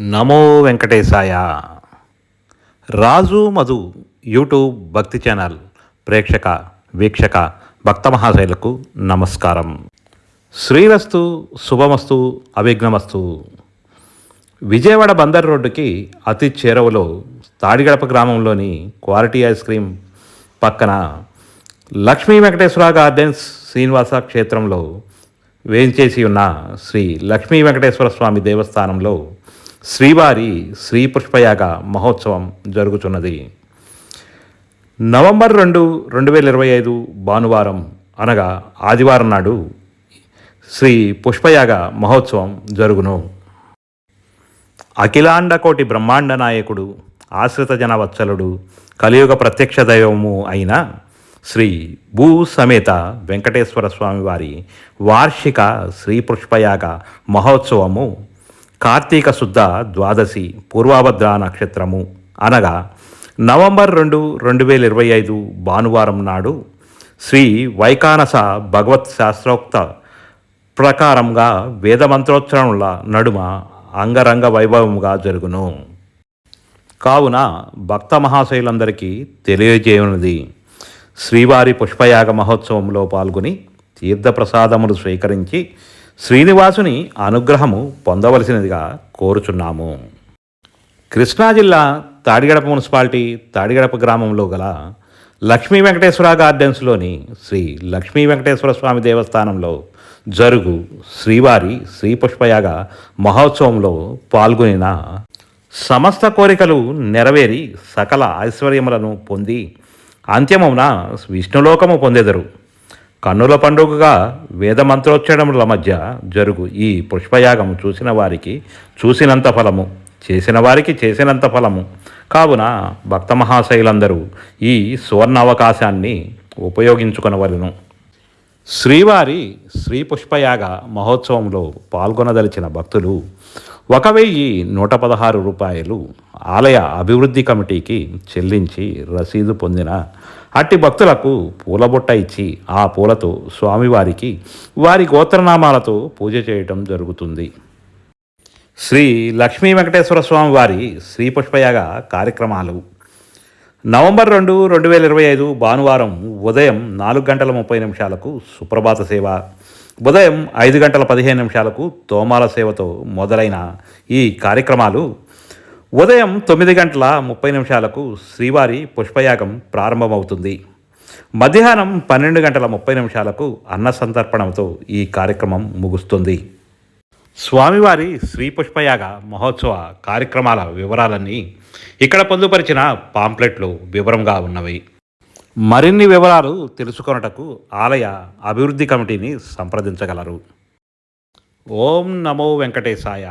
నమో వెంకటేశాయ. రాజు మధు యూట్యూబ్ భక్తి ఛానల్ ప్రేక్షక వీక్షక భక్త మహాశైలకు నమస్కారం. శ్రీరస్తు శుభమస్తు అవిఘ్నమస్తు విజయవాడ బందర్ రోడ్డుకి అతి చేరవలో తాడిగడప గ్రామంలోని క్వాలిటీ ఐస్ క్రీమ్ పక్కన లక్ష్మీ వెంకటేశ్వర గార్డెన్స్ శ్రీనివాస క్షేత్రంలో వేయించేసి ఉన్న శ్రీ లక్ష్మీ వెంకటేశ్వర స్వామి దేవస్థానంలో శ్రీవారి శ్రీ పుష్పయాగ మహోత్సవం జరుగుతున్నది నవంబర్ రెండు రెండు వేల ఇరవై ఐదు భానువారం అనగా ఆదివారం నాడు శ్రీ పుష్పయాగ మహోత్సవం జరుగును. అఖిలాండ కోటి బ్రహ్మాండ నాయకుడు ఆశ్రిత జనవత్సలుడు కలియుగ ప్రత్యక్ష దైవము అయిన శ్రీ భూ సమేత వెంకటేశ్వర స్వామి వారి వార్షిక శ్రీ పుష్పయాగ మహోత్సవము కార్తీక శుద్ధ ద్వాదశి పూర్వాభద్ర నక్షత్రము అనగా నవంబర్ రెండు రెండు వేల ఇరవై ఐదు భానువారం నాడు శ్రీ వైకానస భగవత్ శాస్త్రోక్త ప్రకారంగా వేదమంత్రోచ్చరణల నడుమ అంగరంగ వైభవముగా జరుగును. కావున భక్త మహాశయులందరికీ తెలియజేయున్నది శ్రీవారి పుష్పయాగ మహోత్సవంలో పాల్గొని తీర్థప్రసాదములు స్వీకరించి శ్రీనివాసుని అనుగ్రహము పొందవలసినదిగా కోరుచున్నాము. కృష్ణా జిల్లా తాడిగడప మున్సిపాలిటీ తాడిగడప గ్రామంలో గల లక్ష్మీ వెంకటేశ్వర గార్డెన్స్లోని శ్రీ లక్ష్మీ వెంకటేశ్వర స్వామి దేవస్థానంలో జరుగు శ్రీవారి శ్రీ పుష్పయాగ మహోత్సవంలో పాల్గొనిన సమస్త కోరికలు నెరవేరి సకల ఐశ్వర్యములను పొంది అంత్యమున విష్ణులోకము పొందెదరు. కన్నుల పండుగగా వేద మంత్రోచ్చరణముల మధ్య జరుగు ఈ పుష్పయాగము చూసిన వారికి చూసినంత ఫలము చేసిన వారికి చేసినంత ఫలము. కావున భక్త మహాశైలందరూ ఈ సువర్ణ అవకాశాన్ని ఉపయోగించుకునవలను. శ్రీవారి శ్రీ పుష్పయాగ మహోత్సవంలో పాల్గొనదలిచిన భక్తులు ఒక వెయ్యి నూట పదహారు రూపాయలు ఆలయ అభివృద్ధి కమిటీకి చెల్లించి రసీదు పొందిన అట్టి భక్తులకు పూలబుట్ట ఇచ్చి ఆ పూలతో స్వామివారికి వారి గోత్రనామాలతో పూజ చేయటం జరుగుతుంది. శ్రీ లక్ష్మీ వెంకటేశ్వర స్వామి వారి శ్రీ పుష్పయాగ కార్యక్రమాలు. నవంబర్ రెండు రెండు వేల ఇరవై ఐదు భానువారం ఉదయం నాలుగు గంటల ముప్పై నిమిషాలకు సుప్రభాత సేవ. ఉదయం ఐదు గంటల పదిహేను నిమిషాలకు తోమాల సేవతో మొదలైన ఈ కార్యక్రమాలు ఉదయం తొమ్మిది గంటల ముప్పై నిమిషాలకు శ్రీవారి పుష్పయాగం ప్రారంభమవుతుంది. మధ్యాహ్నం పన్నెండు గంటల ముప్పై నిమిషాలకు అన్న సంతర్పణంతో ఈ కార్యక్రమం ముగుస్తుంది. స్వామివారి శ్రీ పుష్పయాగ మహోత్సవ కార్యక్రమాల వివరాలన్నీ ఇక్కడ పొందుపరిచిన పాంప్లెట్లు వివరంగా ఉన్నవి. మరిన్ని వివరాలు తెలుసుకొనటకు ఆలయ అభివృద్ధి కమిటీని సంప్రదించగలరు. ఓం నమో వెంకటేశాయ.